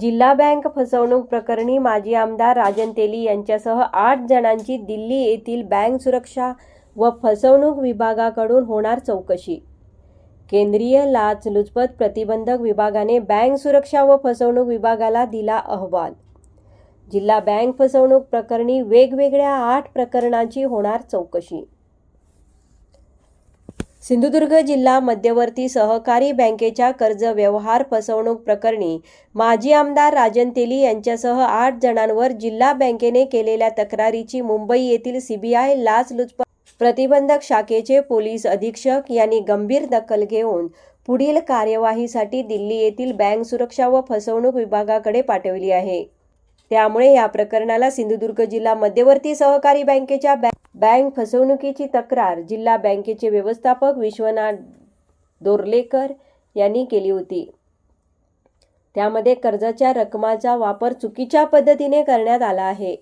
जिल्हा बँक फसवणूक प्रकरणी माजी आमदार राजन तेली यांच्यासह आठ जणांची दिल्ली येथील बँक सुरक्षा व फसवणूक विभागाकडून होणार चौकशी. केंद्रीय लाचलुचपत प्रतिबंधक विभागाने बँक सुरक्षा व फसवणूक विभागाला दिला अहवाल. जिल्हा बँक फसवणूक प्रकरणी वेगवेगळ्या आठ प्रकरणांची होणार चौकशी. सिंधुदुर्ग जिल्हा मध्यवर्ती सहकारी बँकेच्या कर्ज व्यवहार फसवणूक प्रकरणी माजी आमदार राजन तेली यांच्यासह आठ जणांवर जिल्हा बँकेने केलेल्या तक्रारीची मुंबई येथील सीबीआय लाचलुचपत प्रतिबंधक शाखेचे पोलीस अधीक्षक यांनी गंभीर दखल घेऊन पुढील कार्यवाहीसाठी दिल्ली येथील बँक सुरक्षा व फसवणूक विभागाकडे पाठवली आहे. त्यामुळे या प्रकरणाला सिंधुदुर्ग जिल्हा मध्यवर्ती सहकारी बँकेच्या बँक बँक फसवणुकीची तक्रार जिल्हा बँकेचे व्यवस्थापक विश्वनाथ दोर्लेकर यांनी केली होती. त्यामध्ये कर्जाच्या रकमाचा वापर चुकीच्या पद्धतीने करण्यात आला आहे.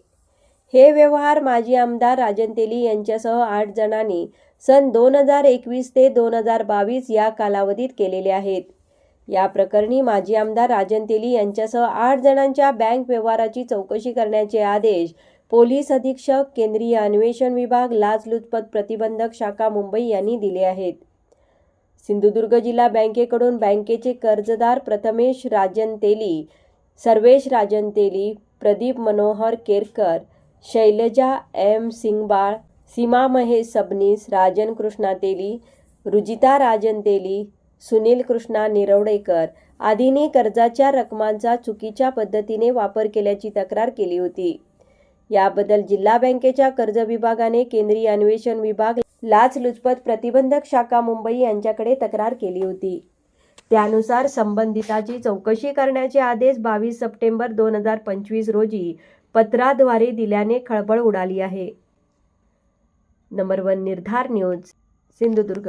हे व्यवहार माजी आमदार राजन तेली यांच्यासह आठ जणांनी सन दोन हजार एकवीस ते दोन हजार बावीस या कालावधीत केलेले आहेत. या प्रकरणी माजी आमदार राजन तेली यांच्यासह आठ जणांच्या बँक व्यवहाराची चौकशी करण्याचे आदेश पोलीस अधीक्षक केंद्रीय अन्वेषण विभाग लाचलुचपत प्रतिबंधक शाखा मुंबई यांनी दिले आहेत. सिंधुदुर्ग जिल्हा बँकेकडून बँकेचे कर्जदार प्रथमेश राजन तेली सर्वेश राजन तेली प्रदीप मनोहर केरकर शैलजा एम सिंगबाळ सीमा महेश सबनीस राजन कृष्णा तेली रुजिता राजन तेली सुनील कृष्णा निरवडेकर आदीने कर्जाच्या रकमांचा चुकीच्या पद्धतीने वापर केल्याची तक्रार केली होती. याबद्दल जिल्हा बँकेच्या कर्ज विभागाने केंद्रीय अन्वेषण विभाग लाचलुचपत प्रतिबंधक शाखा मुंबई यांच्याकडे तक्रार केली होती. त्यानुसार संबंधिताची चौकशी करण्याचे आदेश बावीस सप्टेंबर दोन हजार पंचवीस रोजी पत्राद्वारे दिल्याने खळबळ उडाली आहे. Number one Nirdhar news Sindhudurg.